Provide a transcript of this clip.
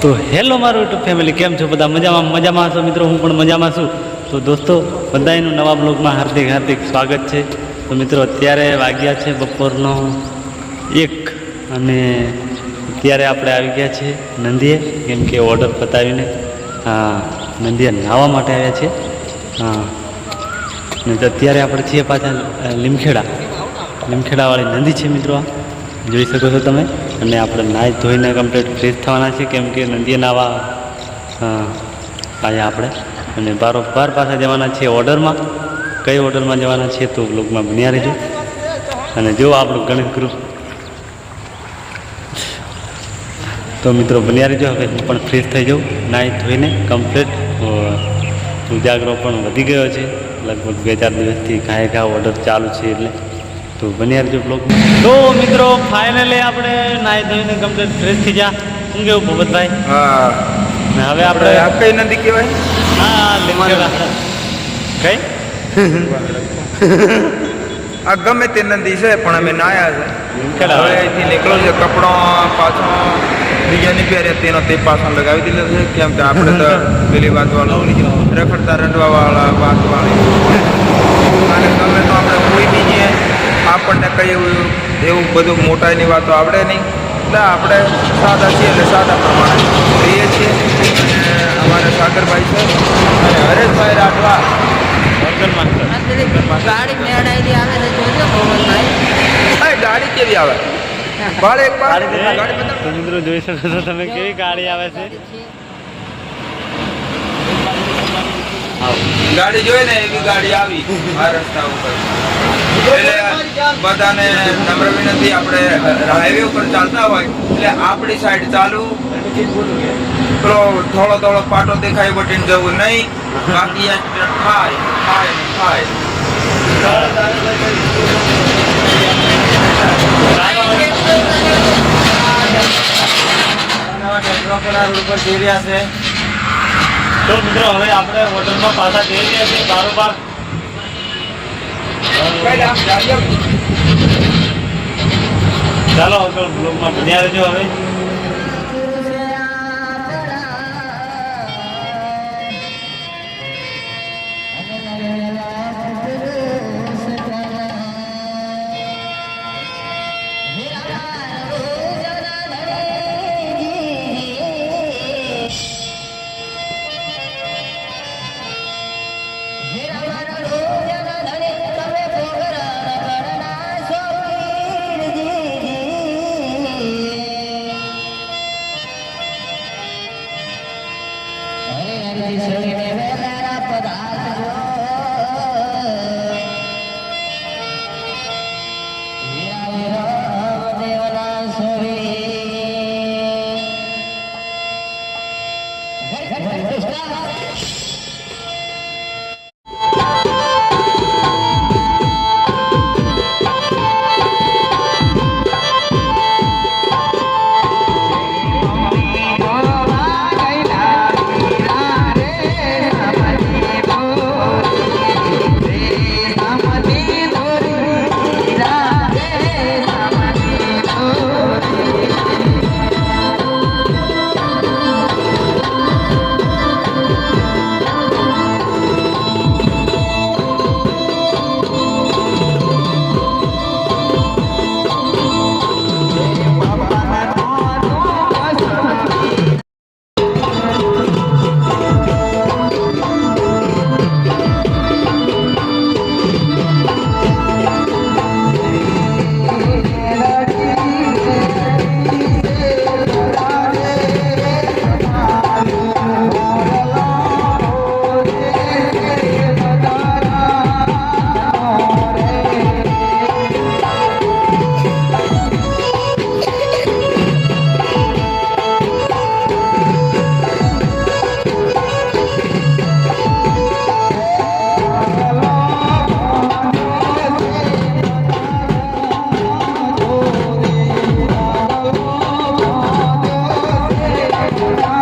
તો હેલો મારું YouTube family કેમ છો બધા? મજામાં? મજામાં છો મિત્રો? હું પણ મજામાં છું. તો દોસ્તો બધાનું નવા બ્લોગમાં હાર્દિક હાર્દિક સ્વાગત છે. તો મિત્રો, અત્યારે વાગ્યા છે બપોરનો એક અને અત્યારે આપણે આવી ગયા છીએ નંદીએ, કેમ કે ઓર્ડર પતાવીને. હા, નંદીએ નાહવા માટે આવ્યા છે. હા. ને અત્યારે આપણે છીએ પાછા લીમખેડા. લીમખેડાવાળી નદી છે મિત્રો જોઈ શકો છો તમે? અને આપણે નાહી ધોઈને કમ્પ્લીટ ફ્રેશ થવાના છીએ, કેમ કે નદીએ નાવા આવ્યા આપણે. અને બારોબાર પાસે જવાના છીએ ઓર્ડરમાં. કઈ ઓર્ડરમાં જવાના છીએ તો બ્લોગમાં બન્યા રહેજો. અને જો આપણું ગણિત ગ્રુપ તો મિત્રો બન્યા રહેજો. હવે હું પણ ફ્રેશ થઈ જાઉં. નાહી ધોઈને કમ્પ્લીટ ઉજાગરો પણ વધી ગયો છે. લગભગ બે ચાર દિવસથી ઘાએ ઘા ઓર્ડર ચાલુ છે એટલે. તો બન્યા રહેજો બ્લોગ તો મિત્રો ફાઇનલી આપણે નાહી ધોઈને કમ્પ્લીટ ફ્રેશ થઈ જા. શું કેવું ભગતભાઈ? હા. ને હવે આપણે આ કઈ નદી કહેવાય? હા લીમખેડા કઈ? આ ગમે તે નદી છે પણ અમે નાયા છે. લીમખેડા હવે અહીંથી નીકળો છે કપડો પાછો બીજાની પહેરે તેનો તે પાછો લગાવી દીધો છે કેમ કે આપણે તો પેલી વાત વાળું રખડતા રંડવા વાળા વાત વાળી. અને ગમે તો આપણે કોઈ બીજી આપણને કઈ એવું એવું બધું મોટાઈની વાતો આવડે નહીં. એટલે આપણે સાદા છીએ એટલે સાદા પ્રમાણે રહીએ છીએ. અને અમારે સાગરભાઈ છે. અને હરેશભાઈ રાઠવા. ગાડી મેળાયેલી આવે છે જોજો ગાડી કેવી આવે? મિત્રો જોઈ શકો છો તમે કેવી ગાડી આવે છે. આવો. ગાડી જોઈ ને એવી ગાડી આવી આ રસ્તા ઉપર. એટલે બધાને નમ્ર વિનંતી, આપણે હાઈવે ઉપર ચાલતા હોય, એટલે આપણી સાઈડ ચાલુ. પેલો થોડો થોડો પાટો દેખાય બટીને જવું નહીં. બાકી થાય થાય થાય. રહ્યા થાય તો મિત્રો, હવે આપણે હોટલમાં પાછા જઈ રહ્યા છીએ બારોબાર. ચાલો હોટલ બ્લોગમાં બન્યા રહેજો હવે Thank you. Wow.